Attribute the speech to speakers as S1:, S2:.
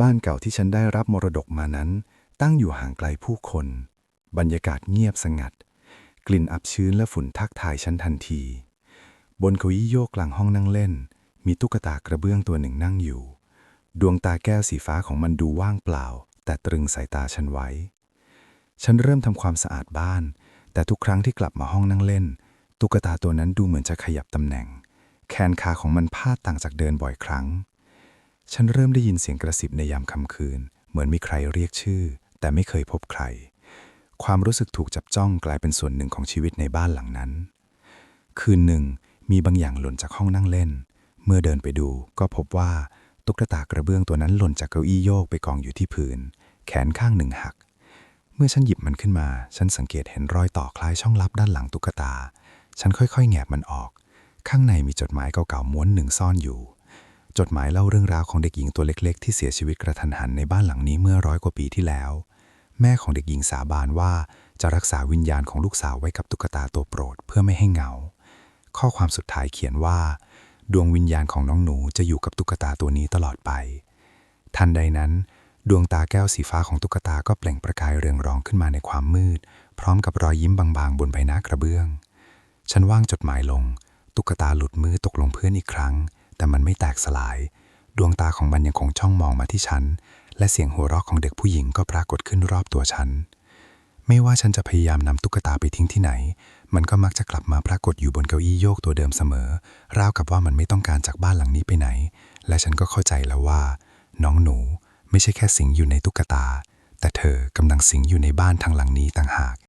S1: บ้านเก่าที่ฉันได้รับมรดกมานั้น ตั้งอยู่ห่างไกลผู้คน บรรยากาศเงียบสงัด กลิ่นอับชื้นและฝุ่นทักทายฉันทันที บนเก้าอี้โยกกลางห้องนั่งเล่น มีตุ๊กตากระเบื้องตัวหนึ่งนั่งอยู่ ดวงตาแก้วสีฟ้าของมันดูว่างเปล่า แต่ตรึงสายตาฉันไว้ ฉันเริ่มทำความสะอาดบ้าน แต่ทุกครั้งที่กลับมาห้องนั่งเล่น ตุ๊กตาตัวนั้นดูเหมือนจะขยับตำแหน่ง แขนขาของมันพาดต่างจากเดินบ่อยครั้ง ฉันเริ่มได้ยินเสียงกระซิบในยามค่ำคืน เหมือนมีใครเรียกชื่อ แต่ไม่เคยพบใคร ความรู้สึกถูกจับจ้องกลายเป็นส่วนหนึ่งของชีวิตในบ้านหลังนั้น คืนหนึ่งมีบางอย่างหล่นจากห้องนั่งเล่น เมื่อเดินไปดูก็พบว่าตุ๊กตากระเบื้องตัวนั้นหล่นจากเก้าอี้โยกไปกองอยู่ที่พื้น แขนข้างหนึ่งหัก เมื่อฉันหยิบมันขึ้นมา ฉันสังเกตเห็นรอยต่อคล้ายช่องลับด้านหลังตุ๊กตา ฉันค่อยๆ แงะมันออก ข้างในมีจดหมายเก่าๆม้วนหนึ่งซ่อนอยู่ จดหมายเล่าเรื่องราวของเด็กหญิงตัวเล็ก ๆ ที่เสียชีวิตกระทันหันในบ้านหลังนี้เมื่อร้อยกว่าปีที่แล้ว แม่ของเด็กหญิงสาบานว่าจะรักษาวิญญาณของลูกสาวไว้กับตุ๊กตาตัวโปรดเพื่อไม่ให้เหงา ข้อความสุดท้ายเขียนว่า ดวงวิญญาณของน้องหนูจะอยู่กับตุ๊กตาตัวนี้ตลอดไป ทันใดนั้น ดวงตาแก้วสีฟ้าของตุ๊กตาก็เปล่งประกายเรืองรองขึ้นมาในความมืด พร้อมกับรอยยิ้มบางๆ บนใบหน้ากระเบื้อง ฉันว่างจดหมายลง ตุ๊กตาหลุดมือตกลงพื้นอีกครั้ง แต่มันไม่แตกสลาย ดวงตาของมันยังคงจ้องมองมาที่ฉัน และเสียงหัวเราะของเด็กผู้หญิงก็ปรากฏขึ้นรอบตัวฉัน ไม่ว่าฉันจะพยายามนำตุ๊กตาไปทิ้งที่ไหน มันก็มักจะกลับมาปรากฏอยู่บนเก้าอี้โยกตัวเดิมเสมอ ราวกับว่ามันไม่ต้องการจากบ้านหลังนี้ไปไหน และฉันก็เข้าใจแล้วว่า น้องหนูไม่ใช่แค่สิงอยู่ในตุ๊กตา แต่เธอกำลังสิงอยู่ในบ้านทางหลังนี้ต่างหาก